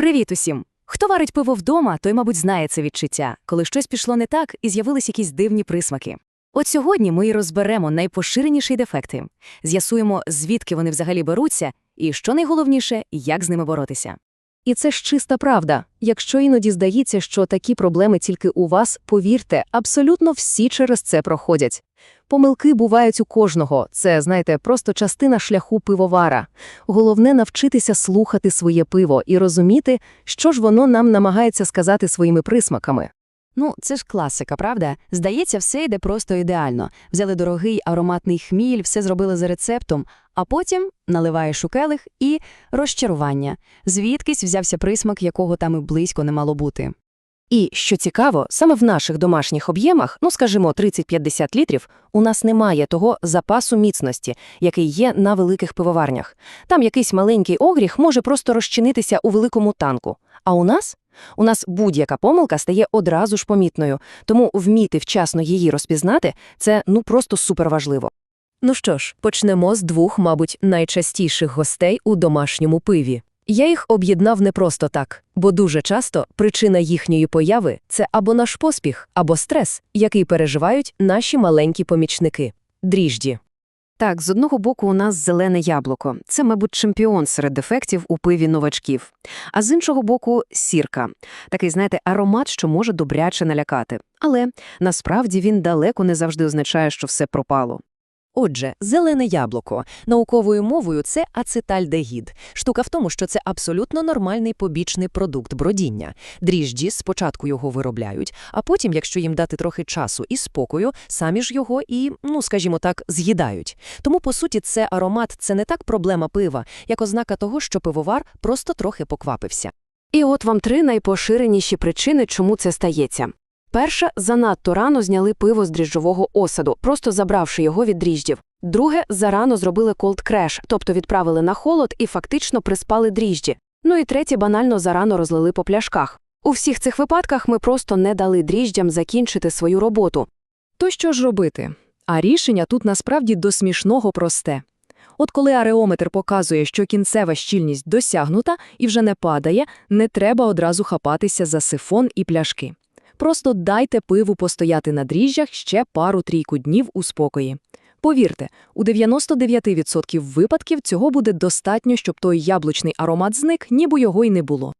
Привіт усім! Хто варить пиво вдома, той, мабуть, знає це відчуття, коли щось пішло не так і з'явились якісь дивні присмаки. От сьогодні ми і розберемо найпоширеніші дефекти, з'ясуємо, звідки вони взагалі беруться, і, що найголовніше, як з ними боротися. І це ж чиста правда. Якщо іноді здається, що такі проблеми тільки у вас, повірте, абсолютно всі через це проходять. Помилки бувають у кожного, це, знаєте, просто частина шляху пивовара. Головне навчитися слухати своє пиво і розуміти, що ж воно нам намагається сказати своїми присмаками. Ну, це ж класика, правда? Здається, все йде просто ідеально. Взяли дорогий ароматний хміль, все зробили за рецептом, а потім наливаєш у келих і розчарування. Звідкись взявся присмак, якого там і близько не мало бути. І, що цікаво, саме в наших домашніх об'ємах, ну скажімо, 30-50 літрів, у нас немає того запасу міцності, який є на великих пивоварнях. Там якийсь маленький огріх може просто розчинитися у великому танку. А у нас? У нас будь-яка помилка стає одразу ж помітною, тому вміти вчасно її розпізнати – це ну просто суперважливо. Ну що ж, почнемо з двох, мабуть, найчастіших гостей у домашньому пиві. Я їх об'єднав не просто так, бо дуже часто причина їхньої появи – це або наш поспіх, або стрес, який переживають наші маленькі помічники – дріжджі. Так, з одного боку у нас зелене яблуко. Це, мабуть, чемпіон серед дефектів у пиві новачків. А з іншого боку сірка. Такий, знаєте, аромат, що може добряче налякати. Але насправді він далеко не завжди означає, що все пропало. Отже, зелене яблуко. Науковою мовою це ацетальдегід. Штука в тому, що це абсолютно нормальний побічний продукт бродіння. Дріжджі спочатку його виробляють, а потім, якщо їм дати трохи часу і спокою, самі ж його і, ну скажімо так, з'їдають. Тому, по суті, це аромат це не так проблема пива, як ознака того, що пивовар просто трохи поквапився. І от вам три найпоширеніші причини, чому це стається. Перша – занадто рано зняли пиво з дріжджового осаду, просто забравши його від дріждів. Друге – зарано зробили cold crash, тобто відправили на холод і фактично приспали дріжджі. Ну і третє – банально зарано розлили по пляшках. У всіх цих випадках ми просто не дали дріжджам закінчити свою роботу. То що ж робити? А рішення тут насправді до смішного просте. От коли ареометр показує, що кінцева щільність досягнута і вже не падає, не треба одразу хапатися за сифон і пляшки. Просто дайте пиву постояти на дріжджах ще пару-трійку днів у спокої. Повірте, у 99% випадків цього буде достатньо, щоб той яблучний аромат зник, ніби його й не було.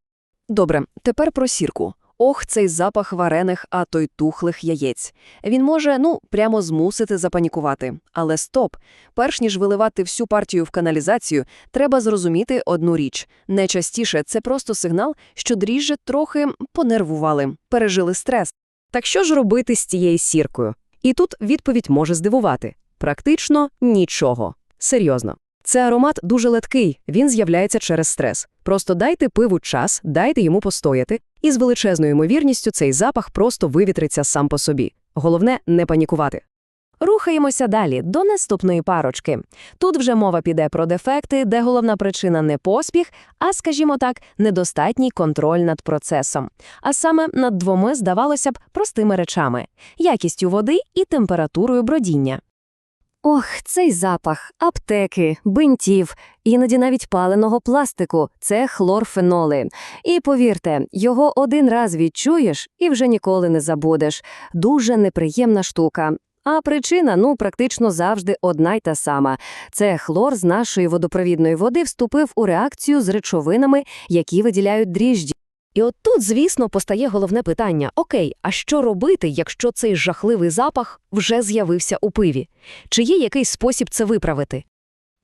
Добре, тепер про сірку. Ох, цей запах варених, а то й тухлих яєць. Він може, ну, прямо змусити запанікувати. Але стоп! Перш ніж виливати всю партію в каналізацію, треба зрозуміти одну річ. Найчастіше це просто сигнал, що дріжджі трохи понервували, пережили стрес. Так що ж робити з цією сіркою? І тут відповідь може здивувати. Практично нічого. Серйозно. Це аромат дуже леткий, він з'являється через стрес. Просто дайте пиву час, дайте йому постояти, і з величезною ймовірністю цей запах просто вивітриться сам по собі. Головне – не панікувати. Рухаємося далі, до наступної парочки. Тут вже мова піде про дефекти, де головна причина не поспіх, а, скажімо так, недостатній контроль над процесом. А саме над двома, здавалося б, простими речами – якістю води і температурою бродіння. Ох, цей запах, аптеки, бинтів, іноді навіть паленого пластику – це хлорфеноли. І повірте, його один раз відчуєш і вже ніколи не забудеш. Дуже неприємна штука. А причина, ну, практично завжди одна й та сама. Це хлор з нашої водопровідної води вступив у реакцію з речовинами, які виділяють дріжджі. І от тут, звісно, постає головне питання: окей, а що робити, якщо цей жахливий запах вже з'явився у пиві? Чи є якийсь спосіб це виправити?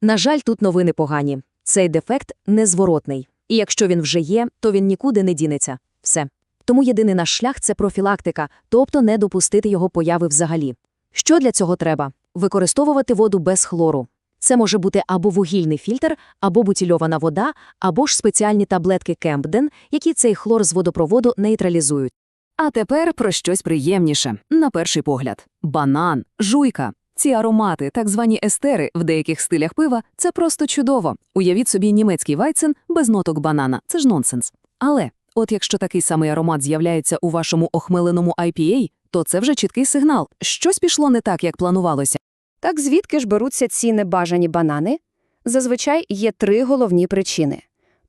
На жаль, тут новини погані. Цей дефект незворотний. І якщо він вже є, то він нікуди не дінеться. Все. Тому єдиний наш шлях – це профілактика, тобто не допустити його появи взагалі. Що для цього треба? Використовувати воду без хлору. Це може бути або вугільний фільтр, або бутильована вода, або ж спеціальні таблетки Кемпден, які цей хлор з водопроводу нейтралізують. А тепер про щось приємніше, на перший погляд. Банан, жуйка. Ці аромати, так звані естери в деяких стилях пива, це просто чудово. Уявіть собі німецький вайцен без ноток банана, це ж нонсенс. Але от якщо такий самий аромат з'являється у вашому охмеленому IPA, то це вже чіткий сигнал. Щось пішло не так, як планувалося. Так звідки ж беруться ці небажані банани? Зазвичай є три головні причини.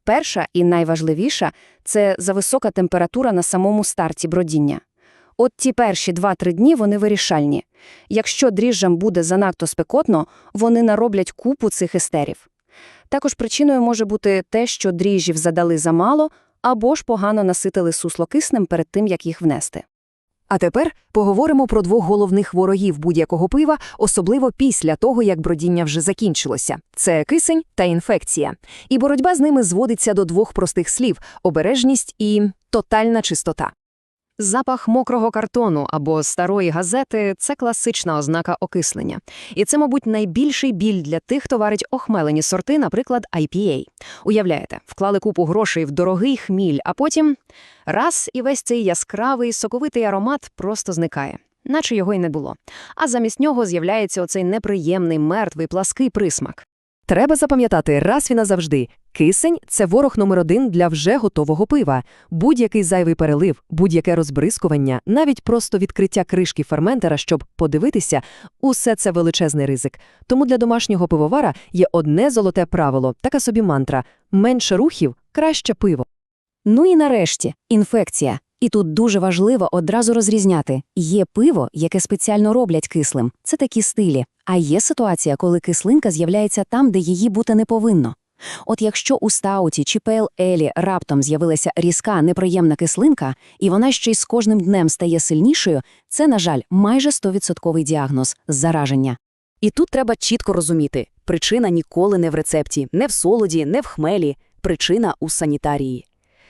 Перша і найважливіша – це зависока температура на самому старті бродіння. От ті перші 2-3 дні вони вирішальні. Якщо дріжджам буде занадто спекотно, вони нароблять купу цих естерів. Також причиною може бути те, що дріжджів задали замало або ж погано наситили сусло киснем перед тим, як їх внести. А тепер поговоримо про двох головних ворогів будь-якого пива, особливо після того, як бродіння вже закінчилося. Це кисень та інфекція. І боротьба з ними зводиться до двох простих слів – обережність і тотальна чистота. Запах мокрого картону або старої газети – це класична ознака окислення. І це, мабуть, найбільший біль для тих, хто варить охмелені сорти, наприклад, IPA. Уявляєте, вклали купу грошей в дорогий хміль, а потім раз – і весь цей яскравий, соковитий аромат просто зникає. Наче його й не було. А замість нього з'являється оцей неприємний, мертвий, плаский присмак. Треба запам'ятати раз і назавжди – кисень – це ворог номер один для вже готового пива. Будь-який зайвий перелив, будь-яке розбризкування, навіть просто відкриття кришки ферментера, щоб подивитися – усе це величезний ризик. Тому для домашнього пивовара є одне золоте правило, така собі мантра – менше рухів – краще пиво. Ну і нарешті – інфекція. І тут дуже важливо одразу розрізняти. Є пиво, яке спеціально роблять кислим. Це такі стилі. А є ситуація, коли кислинка з'являється там, де її бути не повинно. От якщо у стауті чи пейл-елі раптом з'явилася різка, неприємна кислинка, і вона ще й з кожним днем стає сильнішою, це, на жаль, майже 100% діагноз – зараження. І тут треба чітко розуміти, причина ніколи не в рецепті, не в солоді, не в хмелі, причина у санітарії.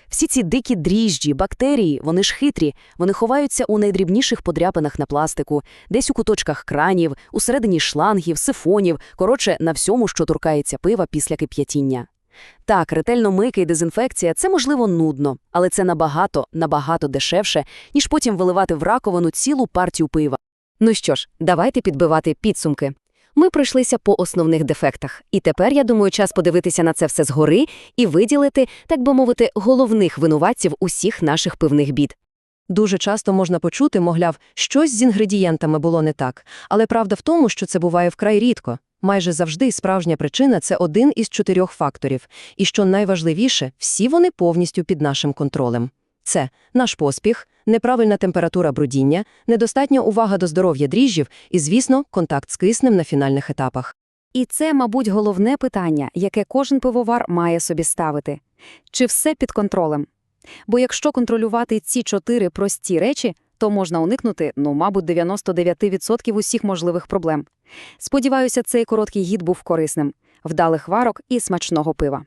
Всі ці дикі дріжджі, бактерії, вони ж хитрі, вони ховаються у найдрібніших подряпинах на пластику, десь у куточках кранів, усередині шлангів, сифонів, коротше, на всьому, що торкається пива після кип'ятіння. Так, ретельно мийка і дезінфекція – це, можливо, нудно, але це набагато, набагато дешевше, ніж потім виливати в раковину цілу партію пива. Ну що ж, давайте підбивати підсумки. Ми пройшлися по основних дефектах, і тепер, я думаю, час подивитися на це все згори і виділити, так би мовити, головних винуватців усіх наших пивних бід. Дуже часто можна почути, мовляв, щось з інгредієнтами було не так. Але правда в тому, що це буває вкрай рідко. Майже завжди справжня причина – це один із чотирьох факторів. І що найважливіше, всі вони повністю під нашим контролем. Це наш поспіх, неправильна температура брудіння, недостатня увага до здоров'я дріжджів і, звісно, контакт з киснем на фінальних етапах. І це, мабуть, головне питання, яке кожен пивовар має собі ставити. Чи все під контролем? Бо якщо контролювати ці чотири прості речі, то можна уникнути, ну, мабуть, 99% усіх можливих проблем. Сподіваюся, цей короткий гід був корисним. Вдалих варок і смачного пива.